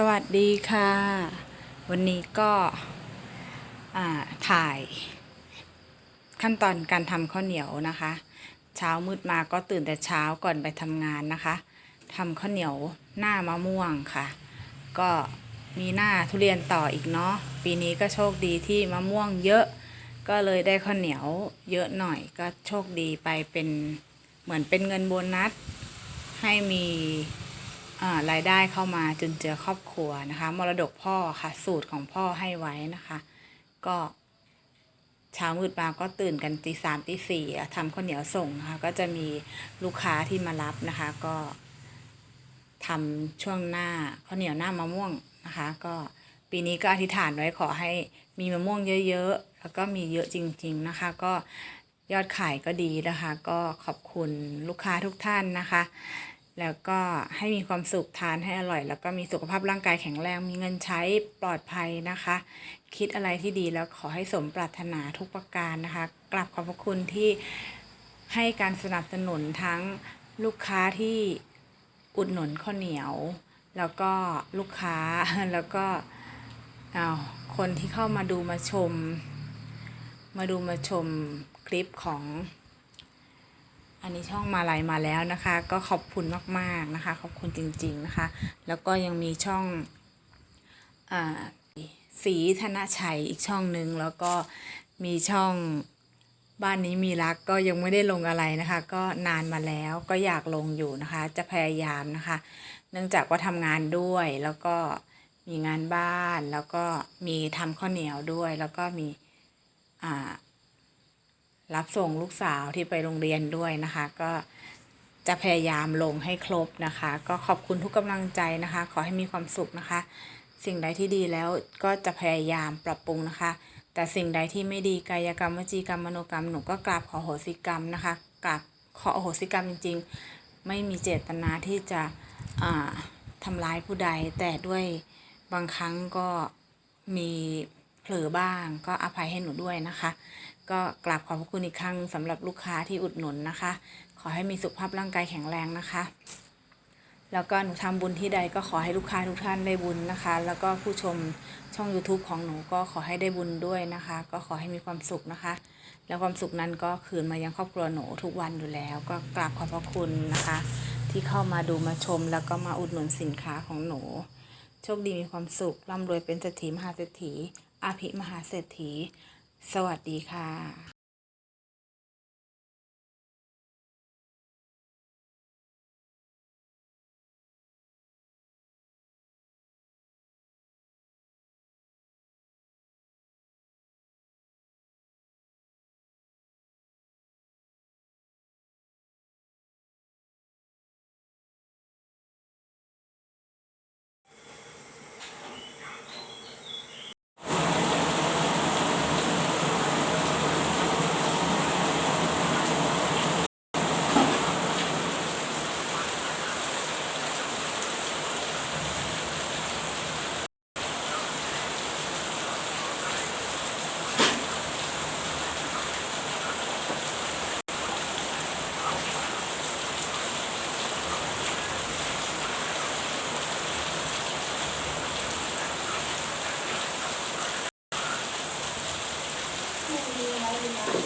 สวัสดีค่ะ วันนี้ก็ถ่ายขั้นตอนการทำข้าวเหนียวนะคะ เช้ามืดมาก็ตื่นแต่เช้าก่อนไปทำงานนะคะทำข้าวเหนียวหน้ามะม่วงค่ะ ก็มีหน้าทุเรียนต่ออีกเนาะปีนี้ก็โชคดีที่มะม่วงเยอะ ก็เลยได้ข้าวเหนียวเยอะหน่อย ก็โชคดีไปเป็นเหมือนเป็นเงินโบนัสให้มี รายได้เข้ามาจนเจือครอบครัวนะคะ มรดกพ่อค่ะ สูตรของพ่อให้ไว้นะคะ ก็เช้ามืดมาก็ตื่นกันตีสามตีสี่ทำข้าวเหนียวส่งนะคะก็จะมีลูกค้าที่มารับนะคะ ก็ทำช่วงหน้าข้าวเหนียวหน้ามะม่วงนะคะ ก็ปีนี้ก็อธิษฐานไว้ขอให้มีมะม่วงเยอะๆ แล้วก็มีเยอะจริง ๆนะคะ ก็ยอดขายก็ดีนะคะ ก็ขอบคุณลูกค้าทุกท่านนะคะ แล้วก็ให้มีความสุขทานให้อร่อย แล้วก็มีสุขภาพร่างกายแข็งแรง มีเงินใช้ปลอดภัยนะคะ คิดอะไรที่ดีแล้วขอให้สมปรารถนาทุกประการนะคะกราบขอบพระคุณที่ให้การสนับสนุนทั้งลูกค้าที่อุดหนุนข้าวเหนียว แล้วก็ลูกค้าแล้วก็อ้าวคนที่เข้ามาดูมาชม มาดูมาชมคลิปของ อันนี้ช่องมาลายมาแล้วนะคะ ก็ขอบคุณมากๆนะคะ ขอบคุณจริง ๆนะคะ แล้วก็ยังมีช่องอ่าสีธนชัยอีกช่องหนึ่งแล้วก็มีช่องบ้านนี้มีรักก็ยังไม่ได้ลงอะไรนะคะ ก็นานมาแล้วก็อยากลงอยู่นะคะ จะพยายามนะคะ เนื่องจากว่าทำงานด้วยแล้วก็มีงานบ้านแล้วก็มีทำข้าวเหนียวด้วย แล้วก็มีอ่า รับส่งลูกสาวที่ไปโรงเรียนด้วยนะคะ ก็จะพยายามลงให้ครบนะคะ ก็ขอบคุณทุกกำลังใจนะคะ ขอให้มีความสุขนะคะ สิ่งใดที่ดีแล้วก็จะพยายามปรับปรุงนะคะ แต่สิ่งใดที่ไม่ดีกายกรรมวจีกรรมมโนกรรมหนูก็กราบขอโหสิกรรมนะคะกราบขอโหสิกรรมจริง ๆ ไม่มีเจตนาที่จะทำร้ายผู้ใด แต่ด้วยบางครั้งก็มีเผลอบ้าง ก็อภัยให้หนูด้วยนะคะ ก็กราบขอบพระคุณอีกครั้งสำหรับลูกค้าที่อุดหนุนนะคะ ขอให้มีสุขภาพร่างกายแข็งแรงนะคะ แล้วก็หนูทำบุญที่ใดก็ขอให้ลูกค้าทุกท่านได้บุญนะคะ แล้วก็ผู้ชมช่อง YouTube ของหนูก็ขอให้ได้บุญด้วยนะคะ ก็ขอให้มีความสุขนะคะ แล้วความสุขนั้นก็คืนมายังครอบครัวหนูทุกวันอยู่แล้ว ก็กราบขอบพระคุณนะคะ ที่เข้ามาดูมาชม แล้วก็มาอุดหนุนสินค้าของหนู โชคดีมีความสุขร่ำรวยเป็นเศรษฐีมหาเศรษฐีอาภิมหาเศรษฐี สวัสดีค่ะ Yeah.